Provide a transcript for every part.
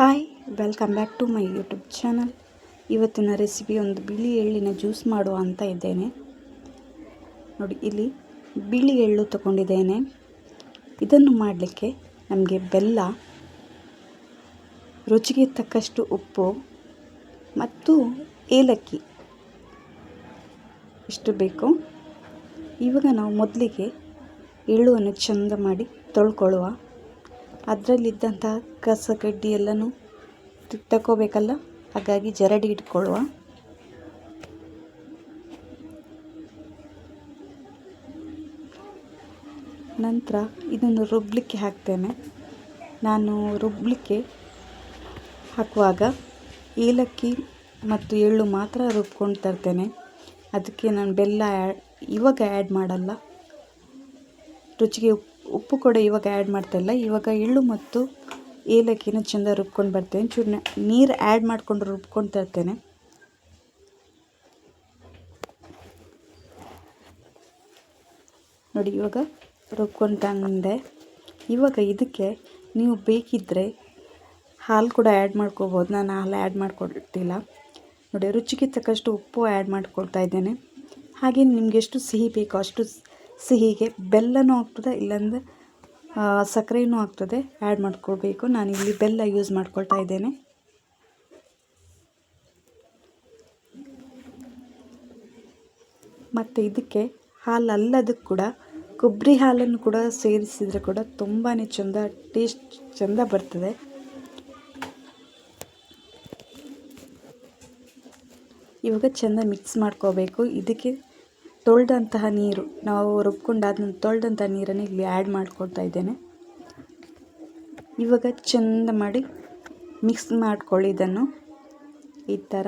Hi welcome back to my YouTube channel ಇವತ್ತಿನ recipe ಒಂದು ಬಿಳಿ ಎಳ್ಳಿನ ಜ್ಯೂಸ್ ಮಾಡುವ ಅಂತ ಇದ್ದೇನೆ. ನೋಡಿ, ಇಲ್ಲಿ ಬಿಳಿ ಎಳ್ಳು ತಗೊಂಡಿದ್ದೇನೆ. ಇದನ್ನು ಮಾಡಲಿಕ್ಕೆ ನಮಗೆ ಬೆಲ್ಲ, ರುಚಿಗೆ ತಕ್ಕಷ್ಟು ಉಪ್ಪು ಮತ್ತು ಏಲಕ್ಕಿ ಇಷ್ಟು ಬೇಕು. ಇವಾಗ ನಾವು ಮೊದಲಿಗೆ ಎಳ್ಳುವನ್ನು ಚೆಂದ ಮಾಡಿ ತೊಳ್ಕೊಳ್ಳುವ. ಅದರಲ್ಲಿದ್ದಂಥ ಕಸ ಕಡ್ಡಿ ಎಲ್ಲನೂ ತಗೋಬೇಕಲ್ಲ ಹಾಗಾಗಿ ಜರಡಿ ಇಟ್ಕೊಳ್ಳುವ. ನಂತರ ಇದನ್ನು ರುಬ್ಬಲಿಕ್ಕೆ ಹಾಕ್ತೇನೆ. ನಾನು ರುಬ್ಬಲಿಕ್ಕೆ ಹಾಕುವಾಗ ಏಲಕ್ಕಿ ಮತ್ತು ಎಳ್ಳು ಮಾತ್ರ ರುಬ್ಕೊಂಡು ತರ್ತೇನೆ. ಅದಕ್ಕೆ ನಾನು ಬೆಲ್ಲ ಇವಾಗ ಆ್ಯಡ್ ಮಾಡಲ್ಲ. ರುಚಿಗೆ ಉಪ್ಪು ಉಪ್ಪು ಕೂಡ ಇವಾಗ ಆ್ಯಡ್ ಮಾಡ್ತಾಯಿಲ್ಲ ಇವಾಗ ಎಳ್ಳು ಮತ್ತು ಏಲಕ್ಕಿನ ಚೆಂದ ರುಬ್ಕೊಂಡು ಬರ್ತೇನೆ. ಚೂರು ನೀರು ಆ್ಯಡ್ ಮಾಡಿಕೊಂಡು ರುಬ್ಕೊಂಡು ತರ್ತೇನೆ. ನೋಡಿ, ಇವಾಗ ರುಬ್ಕೊಂಡು ತಂದೆ. ಇವಾಗ ಇದಕ್ಕೆ ನೀವು ಬೇಕಿದ್ದರೆ ಹಾಲು ಕೂಡ ಆ್ಯಡ್ ಮಾಡ್ಕೋಬೋದು. ನಾನು ಹಾಲು ಆ್ಯಡ್ ಮಾಡ್ಕೊಳ್ತಿಲ್ಲ ನೋಡಿ, ರುಚಿಗೆ ತಕ್ಕಷ್ಟು ಉಪ್ಪು ಆ್ಯಡ್ ಮಾಡ್ಕೊಳ್ತಾ ಇದ್ದೇನೆ. ಹಾಗೆ ನಿಮಗೆಷ್ಟು ಸಿಹಿ ಬೇಕೋ ಅಷ್ಟು ಸಿಹಿಗೆ ಬೆಲ್ಲನೂ ಆಗ್ತದೆ, ಇಲ್ಲಾಂದರೆ ಸಕ್ಕರೆನೂ ಆಗ್ತದೆ. ಆ್ಯಡ್ ಮಾಡ್ಕೊಳ್ಬೇಕು. ನಾನಿಲ್ಲಿ ಬೆಲ್ಲ ಯೂಸ್ ಮಾಡ್ಕೊಳ್ತಾ ಇದ್ದೇನೆ. ಮತ್ತು ಇದಕ್ಕೆ ಹಾಲು ಅಲ್ಲದಕ್ಕೆ ಕೂಡ, ಕೊಬ್ಬರಿ ಹಾಲನ್ನು ಕೂಡ ಸೇರಿಸಿದರೆ ಕೂಡ ತುಂಬಾ ಚೆಂದ ಟೇಸ್ಟ್ ಚೆಂದ ಬರ್ತದೆ. ಇವಾಗ ಚೆಂದ ಮಿಕ್ಸ್ ಮಾಡ್ಕೋಬೇಕು. ಇದಕ್ಕೆ ತೊಳೆದಂತಹ ನೀರು, ನಾವು ರುಬ್ಕೊಂಡು ನಂತರ ತೊಳೆದಂಥ ನೀರನ್ನು ಇಲ್ಲಿ ಆ್ಯಡ್ ಮಾಡ್ಕೊಳ್ತಾ ಇದ್ದೇನೆ. ಇವಾಗ ಚೆಂದ ಮಾಡಿ ಮಿಕ್ಸ್ ಮಾಡ್ಕೊಳ್ಳಿ ಇದನ್ನು. ಈ ಥರ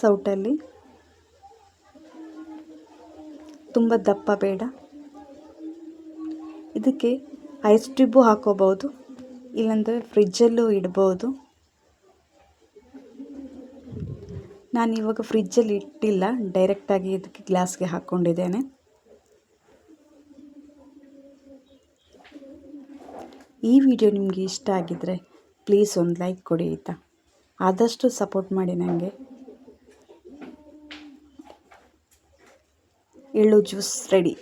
ಸೌಟಲ್ಲಿ. ತುಂಬ ದಪ್ಪ ಬೇಡ. ಇದಕ್ಕೆ ಐಸ್ ಟ್ಯೂಬು ಹಾಕೋಬೋದು ಇಲ್ಲಾಂದರೆ ಫ್ರಿಜ್ಜಲ್ಲೂ ಇಡ್ಬೋದು. ನಾನು ಇವಾಗ ಫ್ರಿಜ್ಜಲ್ಲಿ ಇಟ್ಟಿಲ್ಲ ಡೈರೆಕ್ಟಾಗಿ ಇದಕ್ಕೆ ಗ್ಲಾಸ್ಗೆ ಹಾಕ್ಕೊಂಡಿದ್ದೇನೆ. ಈ ವಿಡಿಯೋ ನಿಮಗೆ ಇಷ್ಟ ಆಗಿದ್ದರೆ ಪ್ಲೀಸ್ ಒಂದು ಲೈಕ್ ಕೊಡಿ ಆಯಿತಾ? ಆದಷ್ಟು ಸಪೋರ್ಟ್ ಮಾಡಿ ನನಗೆ. ಎಳ್ಳು ಜ್ಯೂಸ್ ರೆಡಿ.